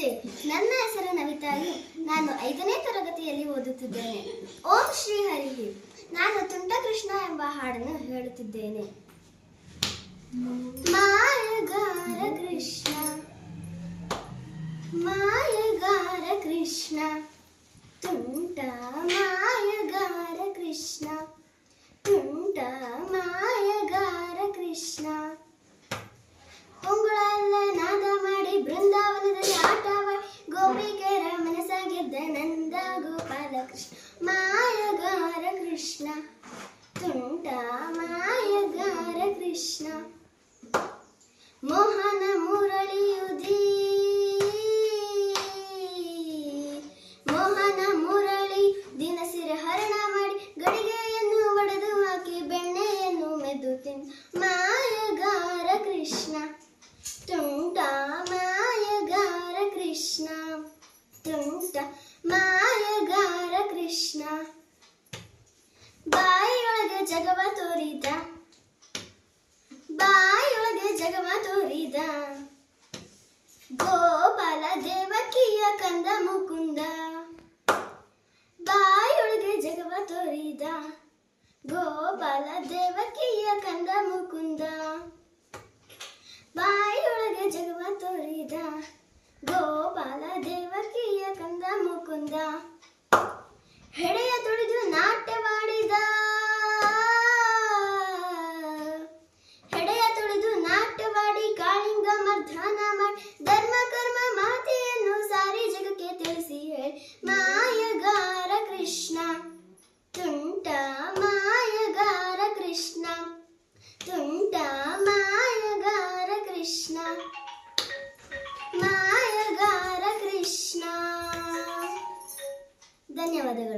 ನಮಸ್ತೆ ನನ್ನ ಹೆಸರು ನವಿತಾಯು. ನಾನು ಐದನೇ ತರಗತಿಯಲ್ಲಿ ಓದುತ್ತಿದ್ದೇನೆ. ಓಂ ಶ್ರೀ ಹರಿಹಿ. ನಾನು ತುಂಟ ಕೃಷ್ಣ ಎಂಬ ಹಾಡನ್ನು ಹೇಳುತ್ತಿದ್ದೇನೆ. ಮಾಯಗಾರ ಕೃಷ್ಣ. ಮಾಯಗಾರ ಕೃಷ್ಣ. ತುಂಟ ಮಾಯಗಾರ ಕೃಷ್ಣ. കൃഷ്ണ മായകാര കൃഷ്ണ. ತೋರಿದ ಗೋಪಾಲ ದೇವಕಿಯ ಕಂದ ಮುಕುಂದ ಬಾಯಿಯೊಳಗೆ ಜಗವ ತೋರಿದ ಗೋಪಾಲ ದೇವಕಿಯ ಕಂದ ಮುಕುಂದ ಹೆಡೆಯ i don't